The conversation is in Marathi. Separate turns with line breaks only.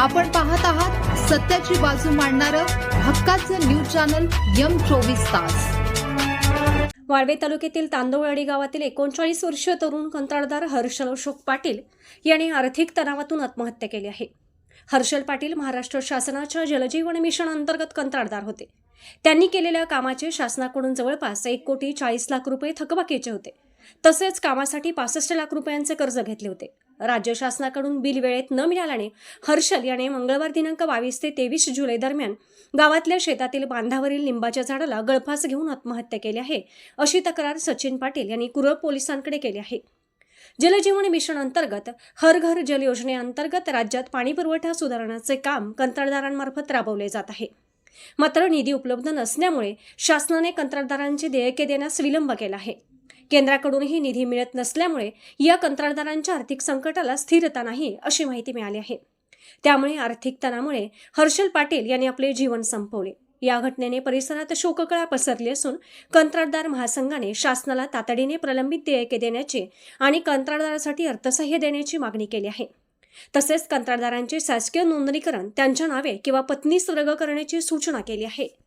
आपण पाहत आहात सत्याची बाजू मांडणारं हक्काचं न्यूज चॅनल यम चोवीस तास.
वाळवे तालुक्यातील तांदूळवाडी गावातील एकोणचाळीस वर्षीय तरुण कंत्राटदार हर्षल अशोक पाटील यांनी आर्थिक तणावातून आत्महत्या केली आहे. हर्षल पाटील महाराष्ट्र शासनाच्या जलजीवन मिशन अंतर्गत कंत्राटदार होते. त्यांनी केलेल्या कामाचे शासनाकडून जवळपास एक कोटी चाळीस लाख रुपये थकबाकीचे होते. तसेच कामासाठी पासष्ट लाख रुपयांचे कर्ज घेतले होते. राज्य शासनाकडून बिल वेळेत न मिळाल्याने हर्षल याने मंगळवार दिनांक बावीस ते तेवीस जुलै दरम्यान गावातल्या शेतातील बांधावरील लिंबाच्या झाडाला गळफास घेऊन आत्महत्या केली आहे अशी तक्रार सचिन पाटील यांनी कुरळ पोलिसांकडे केली आहे. जलजीवन मिशन अंतर्गत हर घर जल योजनेअंतर्गत राज्यात पाणी पुरवठा सुधारण्याचे काम कंत्राटदारांमार्फत राबवले जात आहे. मात्र निधी उपलब्ध नसल्यामुळे शासनाने कंत्राटदारांची देयके देण्यास विलंब केला आहे. केंद्राकडूनही निधी मिळत नसल्यामुळे या कंत्राटदारांच्या आर्थिक संकटाला स्थिरता नाही अशी माहिती मिळाली आहे. त्यामुळे आर्थिक तणामुळे हर्षल पाटील यांनी आपले जीवन संपवले. या घटनेने परिसरात शोककळा पसरली असून कंत्राटदार महासंघाने शासनाला तातडीने प्रलंबित देयके देण्याची आणि कंत्राटदारासाठी अर्थसहाय्य देण्याची मागणी केली आहे. तसेच कंत्राटदारांचे शासकीय नोंदणीकरण त्यांच्या नावे किंवा पत्नीस वर्ग करण्याची सूचना केली आहे.